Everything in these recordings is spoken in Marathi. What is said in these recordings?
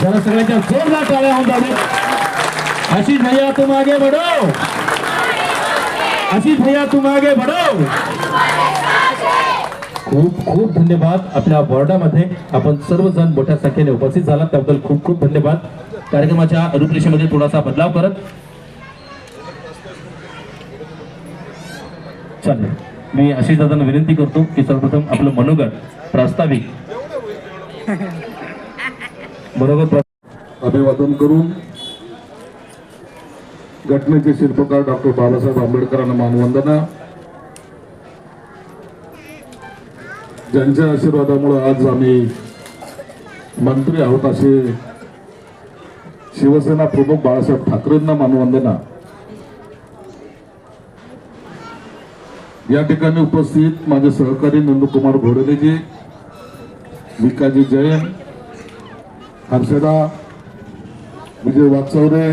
त्याला सगळ्यांच्या जोरदार टाळ्या होऊन जाऊ अशी भैया तू मागे बढो अशी भैया तू मागे बढो खूप खूप धन्यवाद आपल्या वॉर्डामध्ये. आपण सर्वजण मोठ्या संख्येने उपस्थित झाला त्याबद्दल खूप खूप धन्यवाद. कार्यक्रमाच्या रूपरेषेमध्ये थोडासा बदलाव करत. चालेल. मी आशिष दादांना विनंती करतो की सर्वप्रथम आपलं मनोगत प्रास्ताविक. बरोबर अभिवादन करून घटनेचे शिल्पकार डॉक्टर बाबासाहेब आंबेडकरांना मानवंदना. ज्यांच्या आशीर्वादामुळे आज आम्ही मंत्री आहोत असे शिवसेना प्रमुख बाळासाहेब ठाकरेंना मानवंदना. या ठिकाणी उपस्थित माझे सहकारी नंदकुमार भोडलेजी विकाजी जैन हर्षदा विजय वाचवरे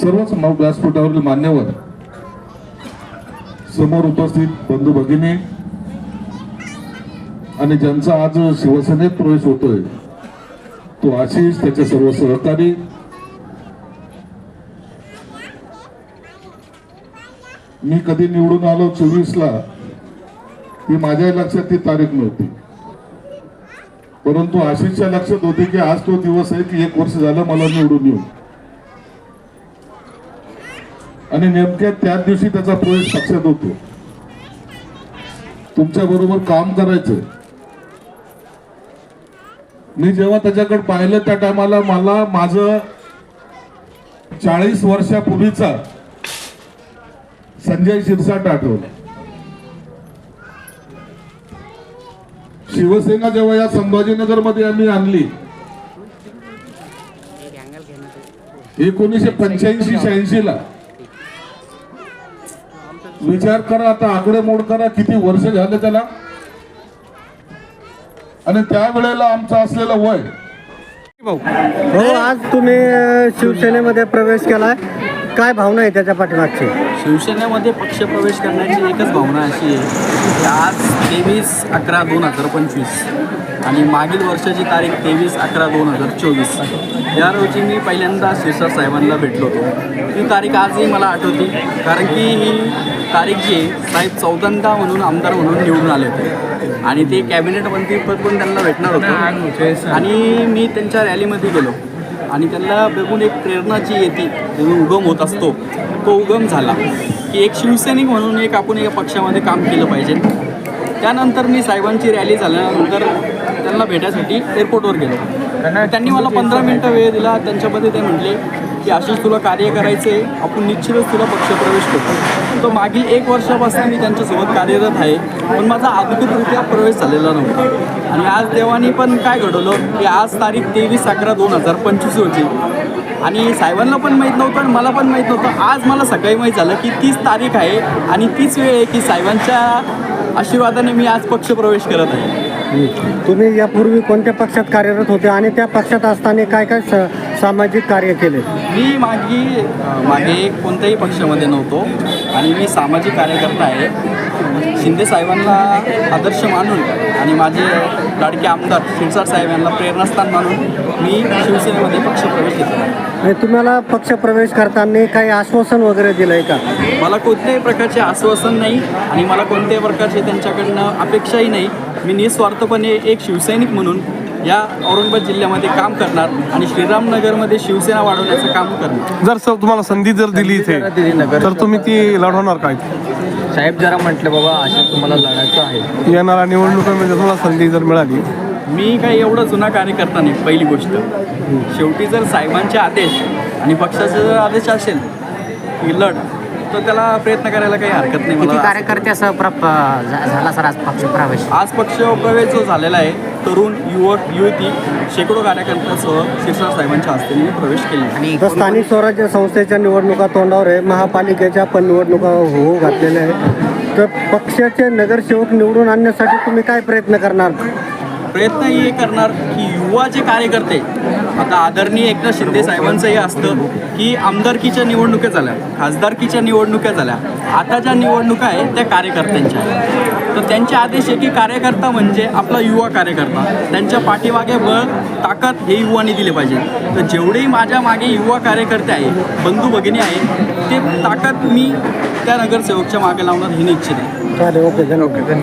सर्वच मग व्यासपीठावरील मान्यवर समोर उपस्थित बंधू भगिनी आणि ज्यांचा आज शिवसेनेत प्रवेश होतोय तो आशिष त्याचे सर्व सहकारी. मी कधी निवडून आलो चोवीसला ती माझ्या लक्षात ती तारीख नव्हती. परंतु आशिषच्या लक्षात होते की आज तो दिवस आहे की एक वर्ष झालं मला निवडून येऊ आणि नेमक्या त्याच दिवशी त्याचा प्रवेश पक्षात होतो. तुमच्या बरोबर काम करायचं मी जेव्हा त्याच्याकडे पाहिलं त्या टायमाला मला माझं चाळीस वर्षापूर्वीचा संजय शिरसाट आठवला. शिवसेना जेव्हा या संभाजीनगरमध्ये आम्ही आणली एकोणीसशे पंच्याऐंशी शहाऐंशी ला विचार करा आता आकडेमोड करा किती वर्ष झाले त्याला? आणि त्यावेळेला आमचं असलेलं वय. हो आज तुम्ही शिवसेनेमध्ये प्रवेश केलाय. काय भावना आहे त्याच्या पाठीमागची? शिवसेनेमध्ये पक्षप्रवेश करण्याची एकच भावना अशी आहे की आज तेवीस अकरा दोन हजार पंचवीस आणि मागील वर्षाची तारीख तेवीस अकरा दोन हजार चोवीस. या रोजी मी पहिल्यांदा शिरसाट साहेबांना भेटलो होतो. ती तारीख आजही मला आठवती कारण की ही तारीख जी आहे साहेब चौथ्यांदा म्हणून आमदार म्हणून निवडून आले होते. आणि ते कॅबिनेट मंत्रीपद पण त्यांना भेटणार होतं. आणि मी त्यांच्या रॅलीमध्ये गेलो. आणि त्यांना बघून एक प्रेरणा जी येते जो उगम होत असतो तो उगम झाला. की एक शिवसैनिक म्हणून एक आपण एका पक्षामध्ये काम केलं पाहिजे. त्यानंतर मी साहेबांची रॅली झाल्यानंतर त्यांना भेटायसाठी एअरपोर्टवर गेलो. त्यांनी मला पंधरा मिनटं वेळ दिला. त्यांच्यामध्ये ते म्हटले की आशिष तुला कार्य करायचे आहे. आपण निश्चितच तुला पक्षप्रवेश करतो. तो मागील एक वर्षापासून मी त्यांच्यासोबत कार्यरत आहे. पण माझा अधिकृतरित्या प्रवेश झालेला नव्हता. आणि आज देवानी पण काय घडवलं? की आज तारीख तेवीस अकरा दोन हजार पंचवीस रोजी. आणि साहेबांना पण माहीत नव्हतं आणि मला पण माहीत नव्हतं. आज मला सकाळी माहीत झालं की तीच तारीख आहे आणि तीच वेळ आहे की साहेबांच्या आशीर्वादाने मी आज पक्षप्रवेश करत आहे. तुम्ही यापूर्वी कोणत्या पक्षात कार्यरत होते आणि त्या पक्षात असताना काय काय सामाजिक कार्य केले. मी मागी मागे कोणत्याही पक्षामध्ये नव्हतो आणि मी सामाजिक कार्यकर्ता आहे. शिंदे साहेबांना आदर्श मानून आणि माझे लाडके आमदार शिरसाट साहेब यांना प्रेरणास्थान मानून मी शिवसेनेमध्ये पक्षप्रवेश घेतला. तुम्हाला पक्षप्रवेश करताना काही आश्वासन वगैरे दिलंय का? मला कोणत्याही प्रकारचे आश्वासन नाही आणि मला कोणत्याही प्रकारचे त्यांच्याकडनं अपेक्षाही नाही. मी निस्वार्थपणे एक शिवसैनिक म्हणून या औरंगाबाद जिल्ह्यामध्ये काम करणार आणि श्रीरामनगरमध्ये शिवसेना वाढवण्याचं काम करणार. जर सर तुम्हाला संधी जर दिली इथे तर तुम्ही ती लढवणार काय साहेब जरा म्हटलं बाबा अशा तुम्हाला लढायचं आहे. येणाऱ्या निवडणुकांमध्ये तुम्हाला संधी जर मिळाली. मी काही एवढा जुना कार्यकर्ता नाही पहिली गोष्ट. शेवटी जर साहेबांचे आदेश आणि पक्षाचे जर आदेश असेल की लढ तर त्याला प्रयत्न करायला काही हरकत नाही. किती मला कार्यकर्त्यासह प्रप झा- झाला सर आज पक्ष प्रवेश? आज पक्ष प्रवेश जो झालेला आहे तरुण युवक युवती शेकडो कार्यकर्त्यांसह शिरसाट साहेबांच्या हस्ते मी प्रवेश केले आणि तर स्थानिक स्वराज्य संस्थेच्या निवडणुका तोंडावर आहे. महापालिकेच्या पण निवडणुका होऊ घातलेल्या आहे तर पक्षाचे नगरसेवक निवडून आणण्यासाठी तुम्ही काय प्रयत्न करणार? प्रयत्न हे करणार की युवा युवा जे कार्यकर्ते. आता आदरणीय एकनाथ शिंदे साहेबांचं हे असतं की आमदारकीच्या निवडणुका झाल्या खासदारकीच्या निवडणुका झाल्या. आता ज्या निवडणुका आहेत त्या कार्यकर्त्यांच्या आहेत. तर त्यांचे आदेश आहे की कार्यकर्ता म्हणजे आपला युवा कार्यकर्ता. त्यांच्या पाठीमागे बळ ताकद हे युवानी दिले पाहिजे. तर जेवढेही माझ्या मागे युवा कार्यकर्ते आहे बंधू भगिनी आहे ते ताकद मी त्या नगरसेवकच्या मागे लावणार हे निश्चित आहे. ओके धन्यवाद.